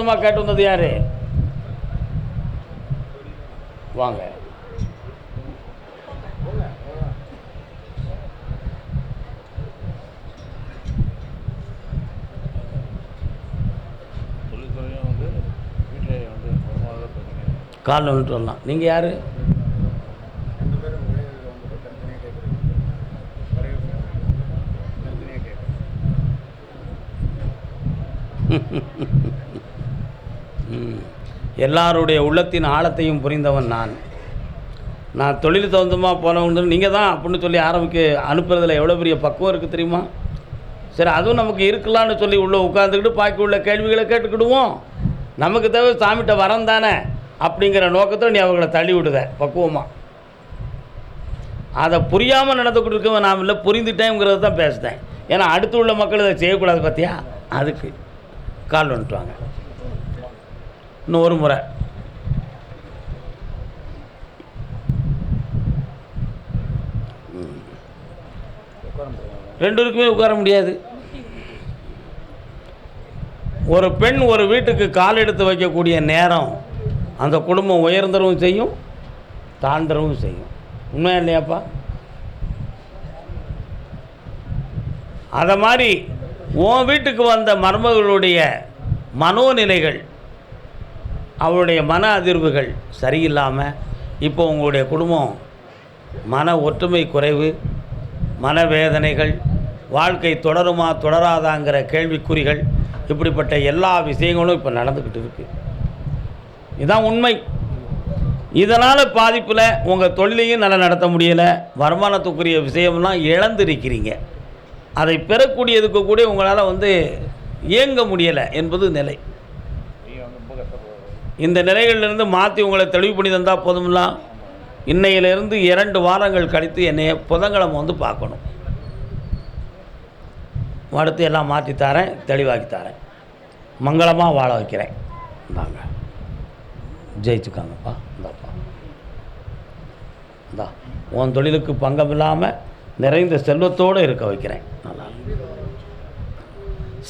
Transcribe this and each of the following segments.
சும்மா கேட்டு வந்தது யாரு? வாங்க. காலில் வந்துட்டு வரலாம். நீங்கள் யார் ரெண்டு பேரும் ஒரே இதில் வந்து தனித்தனியாக கேட்குறீங்க ஒரே விஷயம் தனித்தனியாக கேட்குறேன் ம். எல்லாருடைய உள்ளத்தின் ஆழத்தையும் புரிந்தவன் நான். நான் தொழில் தகுந்தமாக போனவங்க நீங்கள் தான் அப்படின்னு சொல்லி ஆரம்பிக்க அனுப்புறதுல எவ்வளோ பெரிய பக்குவம் இருக்குது தெரியுமா? சரி அதுவும் நமக்கு இருக்கலாம்னு சொல்லி உள்ளே உட்காந்துக்கிட்டு பாக்கி உள்ள கேள்விகளை கேட்டுக்கிடுவோம். நமக்கு தேவை சாமிகிட்ட வரம் தானே அப்படிங்கிற நோக்கத்தில் நீ அவங்கள தள்ளி விடுத பக்குவமாக அதை புரியாமல் நடந்துக்கிட்டு இருக்கவன் நான் இல்லை புரிந்துட்டேங்கிறத தான் பேசுகிறேன் ஏன்னா அடுத்து உள்ள மக்கள் இதை செய்யக்கூடாது பார்த்தியா அதுக்கு கால் வந்துட்டு வாங்க. இன்னும் ஒரு முறை. ம். ரெண்டு பேருக்குமே உட்கார முடியாது. ஒரு பெண் ஒரு வீட்டுக்கு கால் எடுத்து வைக்கக்கூடிய நேரம் அந்த குடும்பம் உயர்ந்தரவும் செய்யும் தாண்டரவும் செய்யும். உண்மையா இல்லையாப்பா? அதை மாதிரி உன் வீட்டுக்கு வந்த மருமகளுடைய மனோநிலைகள் அவளுடைய மன அதிர்வுகள் சரியில்லாமல் இப்போ உங்களுடைய குடும்பம் மன ஒற்றுமை குறைவு மனவேதனைகள் வாழ்க்கை தொடருமா தொடராதாங்கிற கேள்விக்குறிகள் இப்படிப்பட்ட எல்லா விஷயங்களும் இப்போ நடந்துக்கிட்டு இருக்குது இதுதான் உண்மை. இதனால் பாதிப்பில் உங்கள் தொழிலையும் நல்லா நடத்த முடியலை. வருமானத்துக்குரிய விஷயம்லாம் இழந்திருக்கிறீங்க. அதை பெறக்கூடியதுக்கு கூட உங்களால் வந்து இயங்க முடியலை என்பது நிலை நீங்கள் வந்து ரொம்ப கஷ்டப்படுறது இந்த நிலைகளிலிருந்து மாற்றி உங்களை தெளிவு பண்ணி தந்தால் போதும்லாம் இன்னையிலிருந்து இரண்டு வாரங்கள் கழித்து என்னை புதன்கிழமை வந்து பார்க்கணும். அடுத்து எல்லாம் மாற்றி தரேன் தெளிவாக்கி தரேன். மங்களமாக வாழ வைக்கிறேன். இந்தாங்க. ஜெயிச்சுக்காங்கப்பா. இந்தாப்பா. இந்தா. உன் தொழிலுக்கு பங்கம் இல்லாமல் நிறைந்த செல்வத்தோடு இருக்க வைக்கிறேன். நல்லா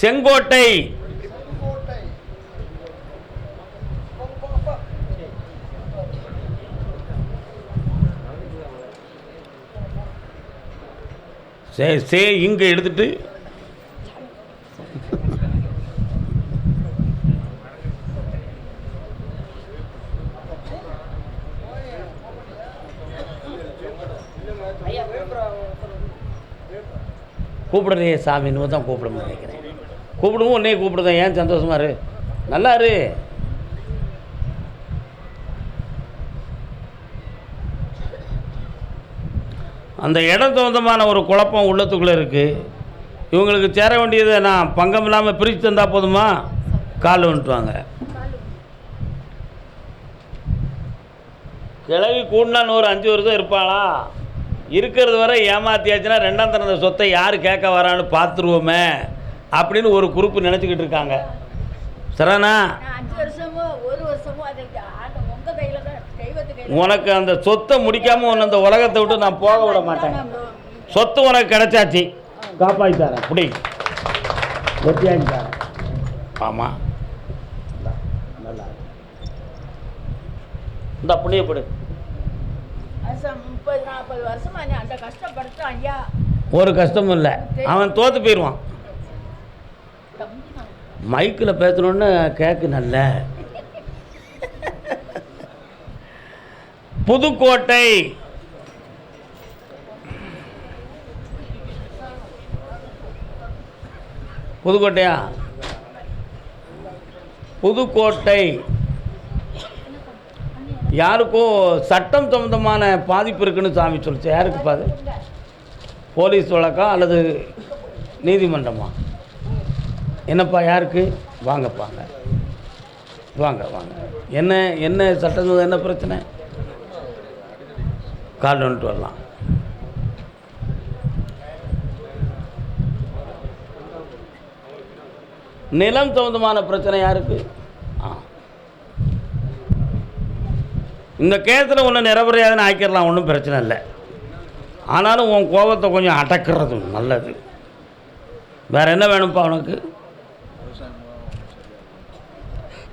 செங்கோட்டை சே சே இங்கே எடுத்துட்டு. கூப்பிடுறியே சாமி இன்னும் தான் கூப்பிட நினைக்கிறேன். கூப்பிடுவோம் உன்னையே கூப்பிடுதேன் ஏன் சந்தோஷமா இரு? நல்லா இரு. அந்த இடம் தகுந்தமான ஒரு குழப்பம் உள்ளத்துக்குள்ளே இருக்குது இவங்களுக்கு சேர வேண்டியதை நான் பங்கம் இல்லாமல் பிரித்து தந்தால் போதுமா? கால் வந்துட்டுவாங்க கிழவி கூடினா ஒரு அஞ்சு வருஷம் இருப்பாளா? இருக்கிறது வரை ஏமாத்தியாச்சுன்னா ரெண்டாம் தரந்த சொத்தை யார் கேட்க வரான்னு பார்த்துருவோமே அப்படின்னு ஒரு குறிப்பு நினச்சிக்கிட்டு இருக்காங்க. சரணா அஞ்சு வருஷமோ ஒரு வருஷமோ அதை உங்கள் கையில் உனக்கு அந்த சொத்தை முடிக்காமல் உன்னை அந்த உலகத்தை விட்டு நான் போக விட மாட்டேன். சொத்து உனக்கு கிடைச்சாச்சு. காப்பாற்றி தரேன் புடி. வெட்டியாக்கி தரேன் ஆமாம் நல்லா. இந்த புண்ணியப்படு முப்பது நாற்பது வருஷமா அந்த கஷ்டப்படுத்த ஐயா ஒரு கஷ்டமும் இல்லை. அவன் தோற்று போயிடுவான் மைக்கில் பேசணுன்னு கேக்கு நல்ல. புதுக்கோட்டை. புதுக்கோட்டையா? புதுக்கோட்டை. யாருக்கோ சட்டம் சம்பந்தமான பாதிப்பு இருக்குன்னு சாமி சொல்லிச்சு. யாருக்கு பாது? போலீஸ் வழக்கா அல்லது நீதிமன்றமா? என்னப்பா யாருக்கு? வாங்கப்பாங்க வாங்க வாங்க. என்ன என்ன சட்டம் என்ன பிரச்சனை? கால் வந்துட்டு வரலாம். நிலம் சம்பந்தமான பிரச்சனை யாருக்கு? ஆ. இந்த கேஸில் ஒன்றும் நிரபரையாதுன்னு ஆக்கிடலாம் ஒன்றும் பிரச்சனை இல்லை. ஆனாலும் உன் கோபத்தை கொஞ்சம் அடக்கிறது நல்லது. வேறு என்ன வேணும்ப்பா உனக்கு?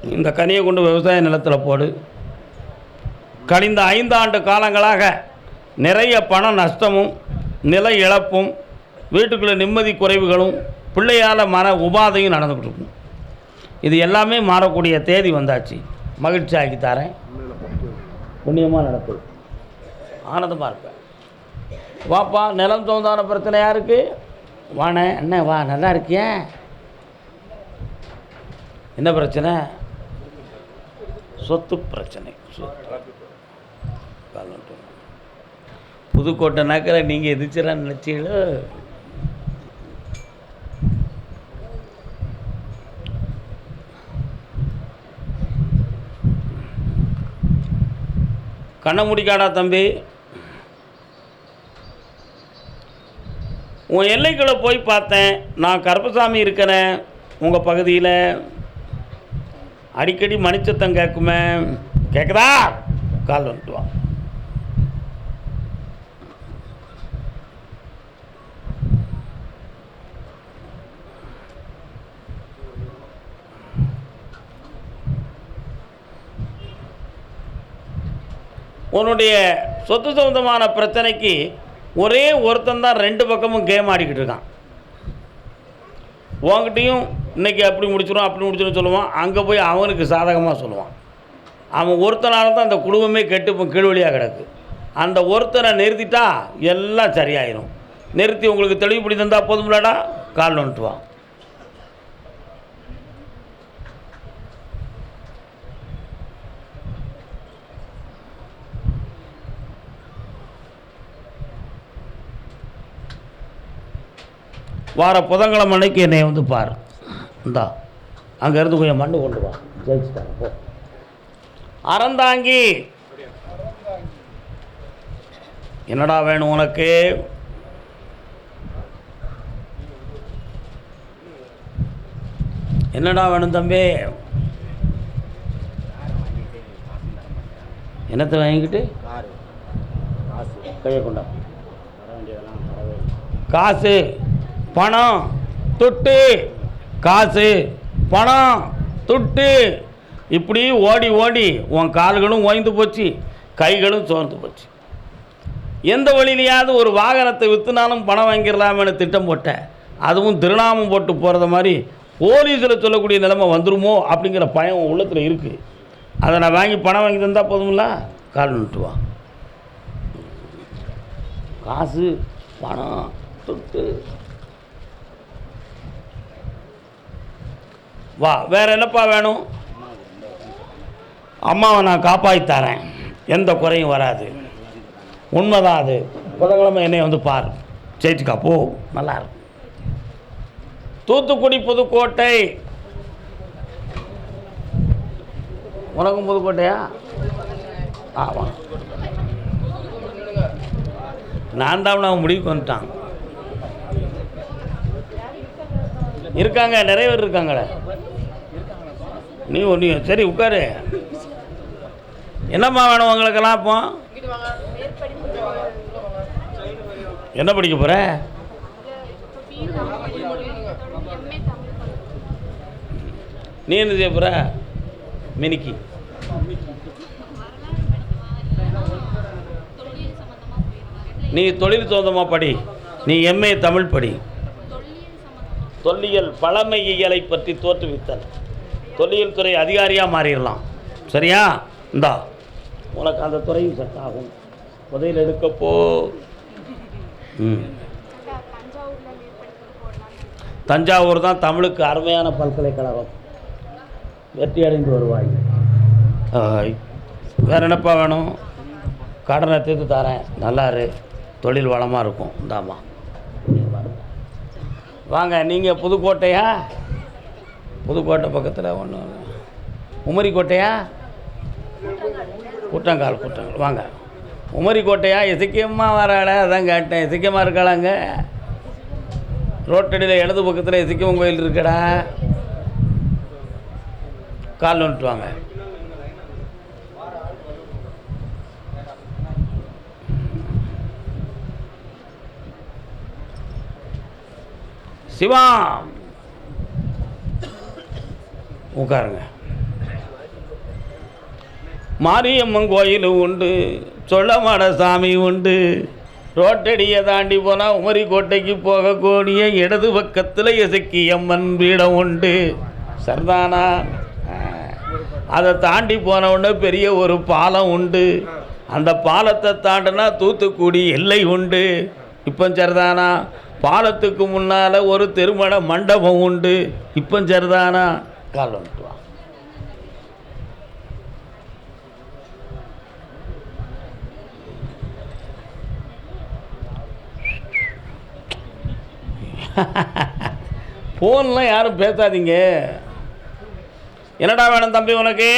இந்த கனியை கொண்டு விவசாய நிலத்தில் போடு. கழிந்த ஐந்தாண்டு காலங்களாக நிறைய பண நஷ்டமும் நில இழப்பும் வீட்டுக்குள்ளே நிம்மதி குறைவுகளும் பிள்ளையால் மன உபாதையும் நடந்துக்கிட்டு இருக்கும். இது எல்லாமே மாறக்கூடிய தேதி வந்தாச்சு. மகிழ்ச்சி ஆக்கி தரேன். புண்ணியமாக நடக்குது ஆனந்தமாக இருப்பேன். வாப்பா நிலம் சொந்தான பிரச்சனை யாருக்கு? வாண்ணே என்ன வா நல்லா இருக்கியா. என்ன பிரச்சனை? சொத்து பிரச்சனை. சொத்து. புதுக்கோட்டை நீங்கள் எதிர்ச்சிடா நினச்சீங்களோ? கண்ணை முடிக்காடா தம்பி. உன் எல்லைக்குள்ளே போய் பார்த்தேன். நான் கருப்பசாமி இருக்கிறேன் உங்கள் பகுதியில். அடிக்கடி மணிச்சத்தம் கேட்குமே. கேட்குதா கால் வந்துட்டு வா உன்னுடைய சொத்து சம்பந்தமான பிரச்சனைக்கு ஒரே ஒருத்தன் தான் ரெண்டு பக்கமும் கேம் ஆடிக்கிட்டு இருக்கான். உங்ககிட்டையும் இன்னைக்கு அப்படி முடிச்சிடும் அப்படி முடிச்சிடும் சொல்லுவான். அங்கே போய் அவனுக்கு சாதகமாக சொல்லுவான். அவன் ஒருத்தனால தான் அந்த குடும்பமே கெட்டு இப்போ கீழ்வழியாக கிடக்கு. அந்த ஒருத்தனை நிறுத்திட்டா எல்லாம் சரியாயிரும். நிறுத்தி உங்களுக்கு தெளிவுபடி தந்தால் போதும்லடா? கால் நோண்டுவான் வார புதன்கிழமை அன்னைக்கு என்னை வந்து பாரு. இந்தா அங்கேருந்து கொஞ்சம் மண்ணு கொண்டு வா. ஜெயிச்சுட்டாங்க போ. அறந்தாங்கி. என்னடா வேணும் உனக்கு? என்னடா வேணும் தம்பி? என்னத்தை வாங்கிக்கிட்டு? கையை கொண்டா. காசு. பணம் துட்டு காசு பணம் துட்டு. இப்படி ஓடி ஓடி உன் கால்களும் ஓய்ந்து போச்சு கைகளும் சோர்ந்து போச்சு. எந்த வழியிலையாவது ஒரு வாகனத்தை விற்றுனாலும் பணம் வாங்கிடலாமேனு திட்டம் போட்டேன் அதுவும் திருநாமம் போட்டு போகிறத மாதிரி போலீஸில் சொல்லக்கூடிய நிலைமை வந்துருமோ அப்படிங்கிற பயம் உள்ளத்தில் இருக்குது அதை நான் வாங்கி பணம் வாங்கி தந்தால் போதுமில்ல கால் நிட்டுவான் வா. காசு பணம் தொட்டு வா வேறு என்னப்பா வேணும்? அம்மாவை நான் காப்பாற்றி தரேன். எந்த குறையும் வராது. உண்மைதான் அது. புதன்கிழமை என்னை வந்து பார். ஜெயிச்சுக்கா போ. நல்லா இருக்கும் தூத்துக்குடி புதுக்கோட்டை. உனக்கும் புதுக்கோட்டையா? ஆமாம் நான் தான் அவன் முடிவுக்கு வந்துட்டான். இருக்காங்க நிறைய பேர் இருக்காங்களே. நீ நீ சரி உட்காரு. என்னம்மா வேணும் உங்களுக்கெல்லாம் இப்போ? என்ன படிக்க போகிற நீ என்ன செய்ய போகிற மினிக்கி. நீ தொழில் சொந்தமாக படி. நீ எம்ஏ தமிழ் படி. தொல்லியல் பழமையியலை பற்றி தோற்றுவித்தல். தொல்லியல் துறை அதிகாரியாக மாறிடலாம். சரியா? இந்தா. உனக்கு அந்த துறையும் செட் ஆகும். புதையல் எடுக்கப்போ ம். தஞ்சாவூர் தான் தமிழுக்கு அருமையான பல்கலைக்கழகம். வெற்றி அடைந்து வருவாய். வேற என்னப்பா வேணும்? கடனை தீர்த்து தரேன். நல்லா இரு தொழில் வளமாக இருக்கும். இந்தாம்மா. வாங்க நீங்கள் புதுக்கோட்டையா? புதுக்கோட்டை பக்கத்தில் ஒன்று உமரிக்கோட்டையா? கூட்டங்கால் கூட்டங்கால். வாங்க. உமரிக்கோட்டையா? இசைக்கியமாக வராள அதான் கேட்டேன். இசைக்கியமாக இருக்காளாங்க ரோட்டடியில் இடது பக்கத்தில் இசைக்கியம்மன் கோயில் இருக்கடா. கால் வந்துட்டு வாங்க. சிவாம் உட்காருங்க. மாரியம்மன் கோயில் உண்டு சொல்லமாட சாமி உண்டு. ரோட்டடியை தாண்டி போனால் உமரிக்கோட்டைக்கு போகக்கூடிய இடது பக்கத்தில் இசக்கி அம்மன் பீடம் உண்டு. சரிதானா? அதை தாண்டி போன உடனே பெரிய ஒரு பாலம் உண்டு. அந்த பாலத்தை தாண்டினா தூத்துக்குடி எல்லை உண்டு. இப்போ சரிதானா? பாலத்துக்கு முன்னால் ஒரு திருமண மண்டபம் உண்டு. இப்போ சரிதானா? கால் ஃபோன்லாம் யாரும் பேசாதீங்க. என்னடா வேணும் தம்பி உனக்கு?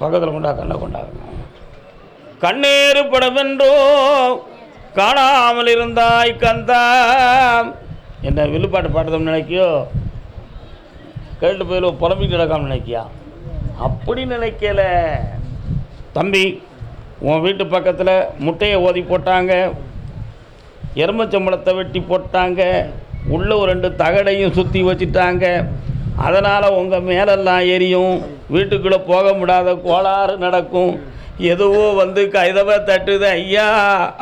பக்கத்தில் கொண்டா கண்ணை கொண்டா. கண்ணீர் படமென்றோ காணாமல் இருந்தாய் கந்தா. என்ன வில்லுப்பாட்டு பாடுறதும் நினைக்கியோ? கேட்டு போயில புலம்பிட்டு கிடக்காம நினைக்கியா? அப்படி நினைக்கல. தம்பி உன் வீட்டு பக்கத்தில் முட்டையை ஓதி போட்டாங்க எருமச்சம்பளத்தை வெட்டி போட்டாங்க உள்ள ஒரு ரெண்டு தகடையும் சுற்றி வச்சுட்டாங்க. அதனால் உங்கள் மேலெல்லாம் எரியும் வீட்டுக்குள்ளே போக முடியாத கோளாறு நடக்கும். எதுவோ வந்து கைதவை தட்டுது ஐயா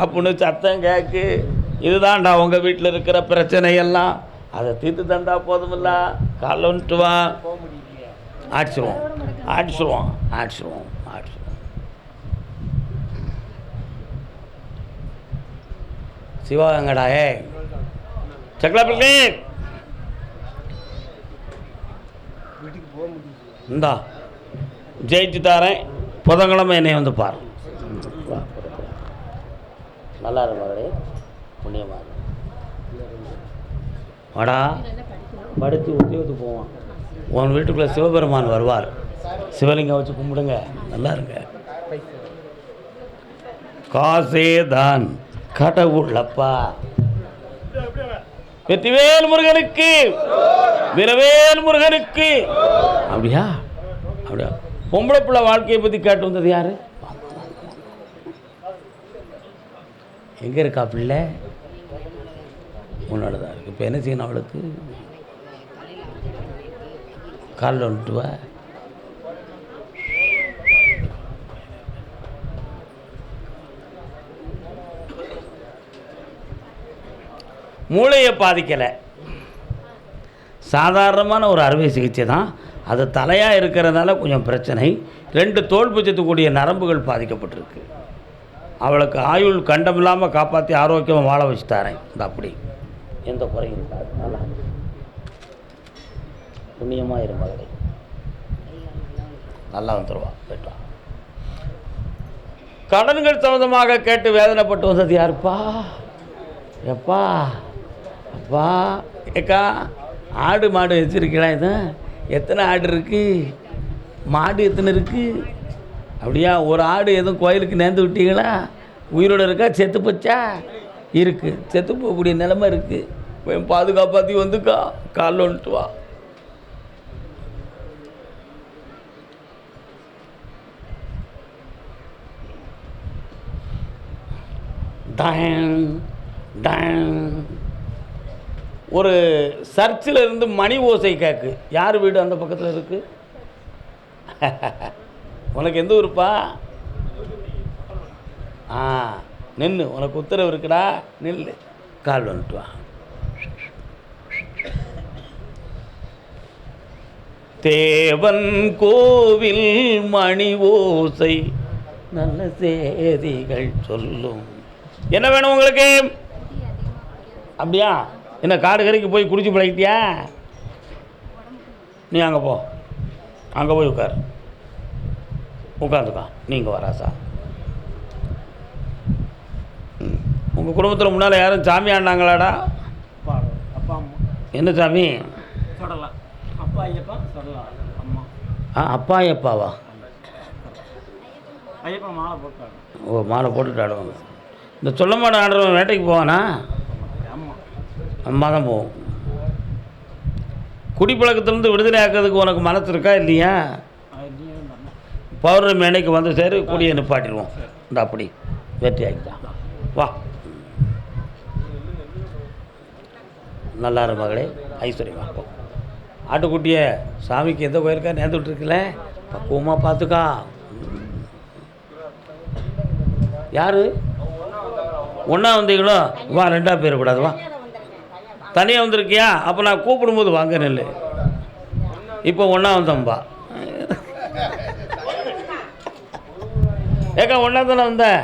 அப்படின்னு சத்தம் கேட்கு இதுதான்டா உங்கள் வீட்டில் இருக்கிற பிரச்சனையெல்லாம். அதை தீர்த்து தந்தா போதுமில்ல. காலைல வந்துட்டு வா. ஆடிச்சிருவோம். ஆடிச்சிருவோம். ஆடிச்சிருவோம். ஆடிச்சிருவோம். சிவகங்கடா ஏ சக்கலாப்பிள்ளி இந்தா. ஜெயிச்சு தாரேன். புதன்கிழமை என்னை வந்து பாரு. நல்லா இருக்கும் மகளே. புண்ணியமாக வாடா. படுத்து உத்தியோகத்துக்கு போவான். உன் வீட்டுக்குள்ளே சிவபெருமான் வருவார். சிவலிங்கம் வச்சு கும்பிடுங்க. நல்லா இருங்க. காசே தான் கடவுளப்பா. வெற்றிவேல் முருகனுக்கு வீரவேல் முருகனுக்கு. அப்படியா? அப்படியா? பொம்பளை பிள்ளை வாழ்க்கையை பற்றி கேட்டு வந்தது யாரு? எங்கே இருக்கா பிள்ளை? உன்னோட தான் இருக்குது இப்போ என்ன செய்யணும் அவளுக்கு? காலில் வந்துட்டு வா. மூளையை பாதிக்கலை. சாதாரணமான ஒரு அறுவை சிகிச்சை தான். அது தலையாக இருக்கிறதுனால கொஞ்சம் பிரச்சனை. ரெண்டு தோல்பூச்சத்துக்கூடிய நரம்புகள் பாதிக்கப்பட்டிருக்கு. அவளுக்கு ஆயுள் கண்டமில்லாமல் காப்பாற்றி ஆரோக்கியமாக வாழ வச்சு தரேன் இந்த அப்படி. எந்த குறையும் இருக்காது. நல்லா புண்ணியமாக இரு மகளே. நல்லா வந்துடுவா போயிட்டு வா. கடன்கள் சம்மந்தமாக கேட்டு வேதனைப்பட்டு வந்தது யாருப்பா? எப்பா? அப்பா ஏக்கா ஆடு மாடு வச்சுருக்கீங்களா இது. எத்தனை ஆடு இருக்குது மாடு எத்தனை இருக்குது அப்படியா ஒரு ஆடு எதுவும் கோயிலுக்கு நேர்ந்து விட்டீங்களா? உயிரோட இருக்கா? செத்து போச்சா? இருக்குது செத்து போகக்கூடிய நிலமை இருக்குது போய் பாதுகாப்பாத்தி வந்துக்கா. காலில் வந்துட்டு வா. டேங் டேங் ஒரு சர்ச்சில் இருந்து மணி ஓசை கேக்கு. யார் வீடு அந்த பக்கத்தில் இருக்கு? உனக்கு எந்த ஊருப்பா? ஆ. நின்று உனக்கு உத்தரவு இருக்குடா நில்லு. கால் வந்துட்டு வா. தேவன் கோவில் மணி ஓசை நல்ல செய்திகள் சொல்லும். என்ன வேணும் உங்களுக்கு? அப்படியா? என்ன காடு கரைக்கு போய் குடிச்சு பழகிட்டியா? நீ அங்கே போ. அங்கே போய் உட்கார். உட்காந்துக்கா. நீங்கள் வராசா உங்கள் குடும்பத்தில் முன்னால் யாரும் சாமி ஆண்டாங்களாடா அப்பா அப்பா அம்மா என்ன சாமி? சொல்லலாம் அப்பா ஐயப்பா சொல்லலாம் அம்மா ஆ அப்பா ஐயப்பாவா? ஐயப்பா மாலை போட்டாங்க ஓ மாலை போட்டுட்டு ஆடுவாங்க. இந்த சொல்ல மாட்டேன் ஆடுறவன் வேட்டைக்கு போவானா? அம்மா தான் போவோம். குடிப்பழக்கத்துலேருந்து விடுதலை ஆக்கிறதுக்கு உனக்கு மனசு இருக்கா இல்லையா? பௌர்ணமி அன்னைக்கு வந்து சரி கூடிய நிப்பாட்டிடுவோம். இந்த அப்படி. வெற்றி ஆகிட்டான் வா. நல்லா மகளே ஐஸ்வர்யமா போ ஆட்டுக்குட்டியை சாமிக்கு எந்த கோயிலுக்கா நேர்ந்து பக்குவமாக பார்த்துக்கா யார்? ஒன்றா வந்தீங்களோ? வா ரெண்டாக போயிடக்கூடாது வா. தனியாக வந்திருக்கியா? அப்போ நான் கூப்பிடும்போது வாங்க நெல் இப்போ ஒன்றா வந்தோம்பா ஏக்கா ஒன்றா தானே வந்தேன்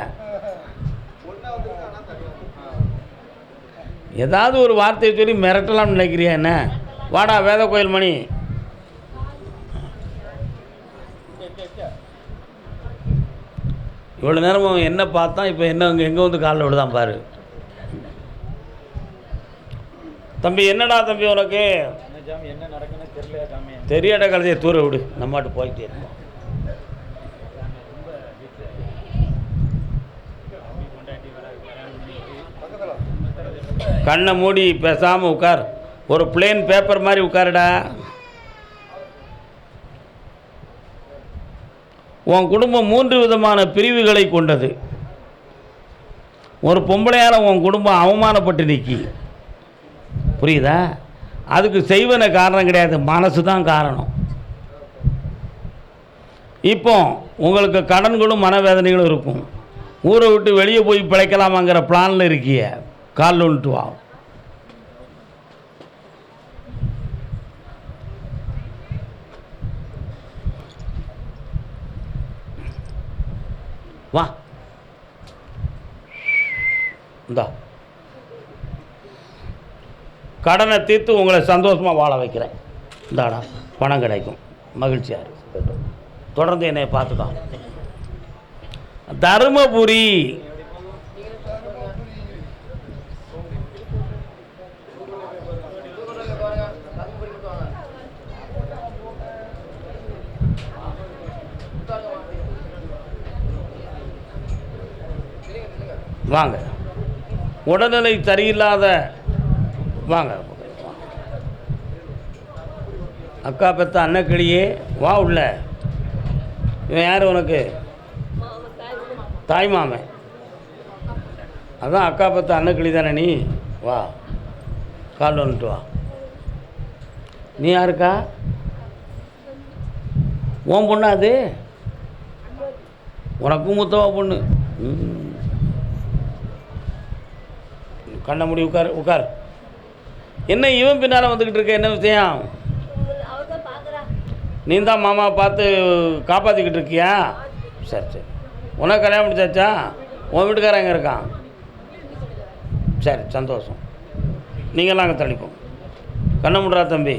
ஏதாவது ஒரு வார்த்தையை சொல்லி மிரட்டலாம்னு நினைக்கிறியா என்ன? வாடா வேத கோயில் மணி. இவ்வளோ நேரம் என்ன பார்த்தான் இப்போ என்ன அங்கே எங்கே வந்து காலில் விழுதான் பாரு. தம்பி என்னடா தம்பி உனக்கு? என்ன நடக்குன்னு தெரியாத கழுதையை தூர விடு. நம்மாட்டு போயிட்டே இருப்போம். கண்ணை மூடி பேசாமல் உட்கார். ஒரு பிளேன் பேப்பர் மாதிரி உட்காருடா. உன் குடும்பம் மூன்று விதமான பிரிவுகளை கொண்டது. ஒரு பொம்பளையால் உன் குடும்பம் அவமானப்பட்டு நிற்கி புரியுதா? அதுக்கு செய்வன காரணம் கிடையாது. மனசு தான் காரணம். இப்போ உங்களுக்கு கடன்களும் மனவேதனைகளும் இருக்கும். ஊரை விட்டு வெளியே போய் பிழைக்கலாமாங்கிற பிளானில் இருக்கிய. காலில் விட்டு வா. வா. இந்தா. கடனை தீர்த்து உங்களை சந்தோஷமாக வாழ வைக்கிறேன். இந்தாடா பணம் கிடைக்கும். மகிழ்ச்சியாக இருக்கும் தொடர்ந்து என்னை பார்த்துக்கோ. தருமபுரி. வாங்க. உடல்நிலை சரியில்லாத வாங்க. அக்கா பெத்த அன்னக்கிளியே வா உள்ள. இவன் யார் உனக்கு? தாய் மாமன். அதான் அக்கா பெத்த அன்னக்கிளி தானே நீ? வா. கால் வந்துட்டு வா. நீ யாருக்கா? உன் பொண்ணா அது? உனக்கும் மூத்தவா பொண்ணு. ம். கண்ணை மூடி உட்கார் உட்கார். என்ன இவன் பின்னால் வந்துக்கிட்டு இருக்க? என்ன விஷயம்? நீ தான் மாமா பார்த்து காப்பாற்றிக்கிட்டு இருக்கியா? சரி சரி. உனக்கு கல்யாணம் முடிச்சாச்சா? உன் வீட்டுக்காரன் எங்கே இருக்கான்? சரி சந்தோஷம். நீங்களாம் அங்கே தள்ளிப்போம் கண்ணை முடுறா தம்பி.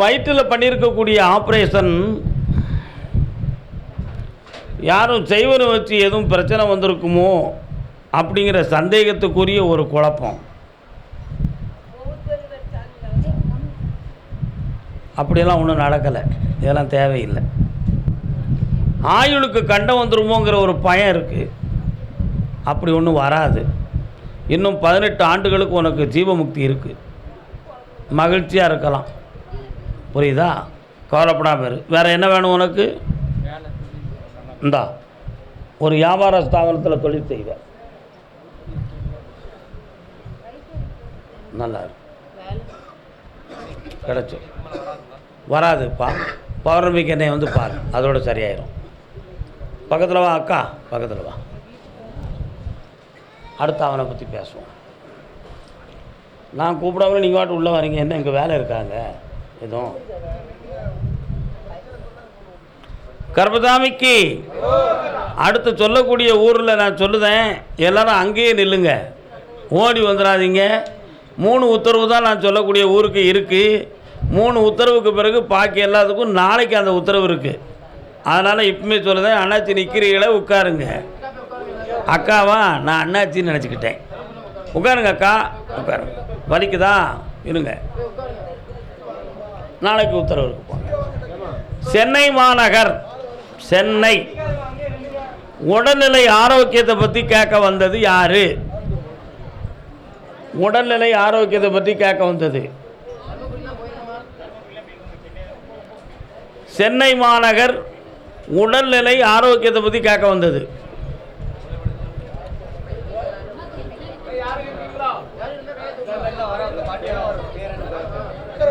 வயிற்றில் பண்ணியிருக்கக்கூடிய ஆப்ரேஷன் யாரும் செய்வனை வச்சு எதுவும் பிரச்சனை வந்திருக்குமோ அப்படிங்கிற சந்தேகத்துக்குரிய ஒரு குழப்பம். அப்படியெல்லாம் ஒன்றும் நடக்கலை. இதெல்லாம் தேவையில்லை. ஆயுளுக்கு கண்டம் வந்துருமோங்கிற ஒரு பயம் இருக்குது அப்படி ஒன்றும் வராது. இன்னும் பதினெட்டு ஆண்டுகளுக்கு உனக்கு ஜீவமுக்தி இருக்குது மகிழ்ச்சியாக இருக்கலாம். புரியுதா? கவலைப்படாமல் இரு. வேறு என்ன வேணும் உனக்கு? இந்தா ஒரு வியாபார ஸ்தாபனத்தில் தொழில் செய்வேன் நல்லா கிடச்சோம் கிடச்சி. பௌர்ணமிக்கு என்னை வந்து பாரு. அதோட சரியாயிரும். பக்கத்தில் வா அக்கா. பக்கத்தில் வா. அடுத்து அவனை பற்றி பேசுவோம். நான் கூப்பிடாமல் நீங்கள் வாட்டு உள்ளே வரீங்க. என்ன இங்கே வேலை இருக்காங்க? எதுவும் கர்பதாமிக்கு அடுத்து சொல்லக்கூடிய ஊரில் நான் சொல்லுதேன் எல்லாரும் அங்கேயே நில்லுங்க. ஓடி வந்துடாதீங்க மூணு உத்தரவு தான் நான் சொல்லக்கூடிய ஊருக்கு இருக்குது மூணு உத்தரவுக்கு பிறகு பாக்கி எல்லாத்துக்கும் நாளைக்கு அந்த உத்தரவு இருக்குது அதனால் இப்பவுமே சொல்லுதேன் அண்ணாச்சி நிற்கிறீங்களே உட்காருங்க. அக்காவா? நான் அண்ணாச்சின்னு நினச்சிக்கிட்டேன். உட்காருங்க அக்கா. உட்காருங்க. வலிக்குதா? இருங்க. நாளைக்கு உத்தரவு இருக்கு. போங்க சென்னை மாநகர் சென்னை. உடல்நிலை ஆரோக்கியத்தை பற்றி கேட்க வந்தது யாரு? உடல்நிலை ஆரோக்கியத்தை பற்றி கேட்க வந்தது. சென்னை மாநகர் உடல்நிலை ஆரோக்கியத்தை பற்றி கேட்க வந்தது.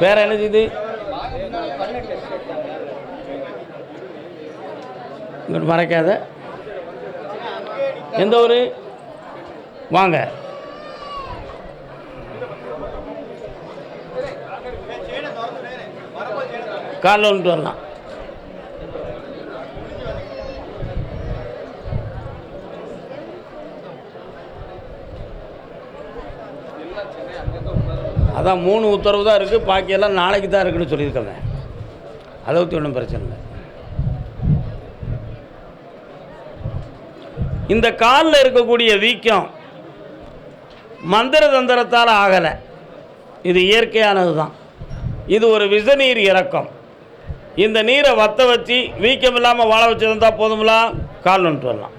பேர் என்ன செய்யுது இங்கிட்டு மறைக்காத. எந்த ஊர்? வாங்க. காலில் வந்துட்டு வரலாம். அதான் மூணு உத்தரவு தான் இருக்குது பாக்கியெல்லாம் நாளைக்கு தான் இருக்குன்னு சொல்லியிருக்கேன் அதை பற்றி ஒன்றும் பிரச்சனை இல்லை. இந்த காலில் இருக்கக்கூடிய வீக்கம் மந்திர தந்திரத்தால் ஆகலை. இது இயற்கையானது தான் இது ஒரு விசநீர் இறக்கம். இந்த நீரை வத்த வச்சு வீக்கம் இல்லாமல் வாழ வச்சுருந்தா போதுங்களா கால் வந்துட்டு வரலாம்.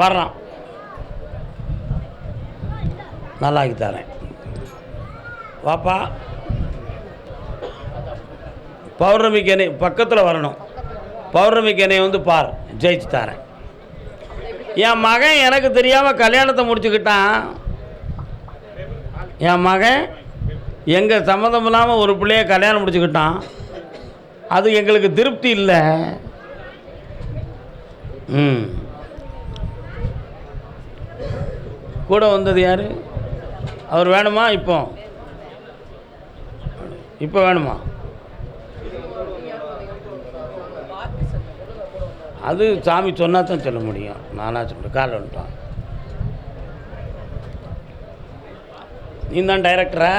வர்றான் நல்லாக்கி தரேன். வாப்பா. பௌர்ணமிக்கு என்னை பக்கத்தில் வரணும். பௌர்ணமிக்கு என்னை வந்து பார் ஜெயிச்சு தரேன். என் மகன் எனக்கு தெரியாமல் கல்யாணத்தை முடிச்சுக்கிட்டான். என் மகன் எங்கள் சம்மந்தம் இல்லாமல் ஒரு பிள்ளைய கல்யாணம் முடிச்சுக்கிட்டான். அது எங்களுக்கு திருப்தி இல்லை. ம். கூட வந்தது யார்? அவர் வேணுமா? இப்போ. இப்போ வேணுமா? அது சாமி சொன்னா தான் சொல்ல முடியும். நானாக சொல்ல கால் வந்துட்டான் நீ தான் டைரக்டரா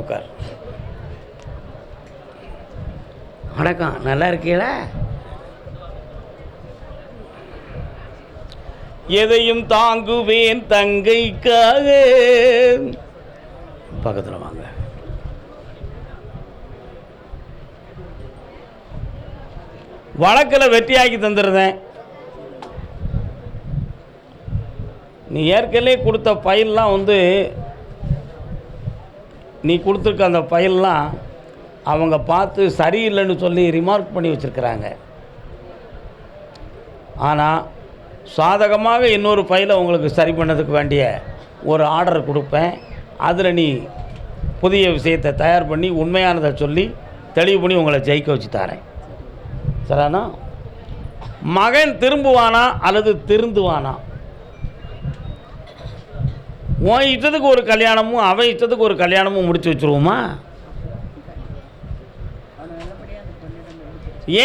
உட்கார். வணக்கம். நல்லா இருக்கீங்களா? எதையும் தாங்குவேன் தங்கைக்காக. பக்கத்தில் வாங்க. வழக்கில் வெற்றியாக்கி தந்துடுறேன் நீ ஏற்கனவே கொடுத்த ஃபைல்லாம் வந்து நீ கொடுத்துருக்க அந்த ஃபைல்லாம் அவங்க பார்த்து சரியில்லைன்னு சொல்லி ரிமார்க் பண்ணி வச்சுருக்கிறாங்க. ஆனால் சாதகமாக இன்னொரு ஃபைலை உங்களுக்கு சரி பண்ணதுக்கு வேண்டிய ஒரு ஆர்டர் கொடுப்பேன். அதில் நீ புதிய விஷயத்தை தயார் பண்ணி உண்மையானதை சொல்லி தெளிவு பண்ணி உங்களை ஜெயிக்க வச்சு தரேன். சரிண்ணா மகன் திரும்புவானா அல்லது திருந்துவானா? உன் இஷ்டத்துக்கு ஒரு கல்யாணமும் அவன் இஷ்டத்துக்கு ஒரு கல்யாணமும் முடிச்சு வச்சுருவோமா?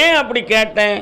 ஏன் அப்படி கேட்டேன்?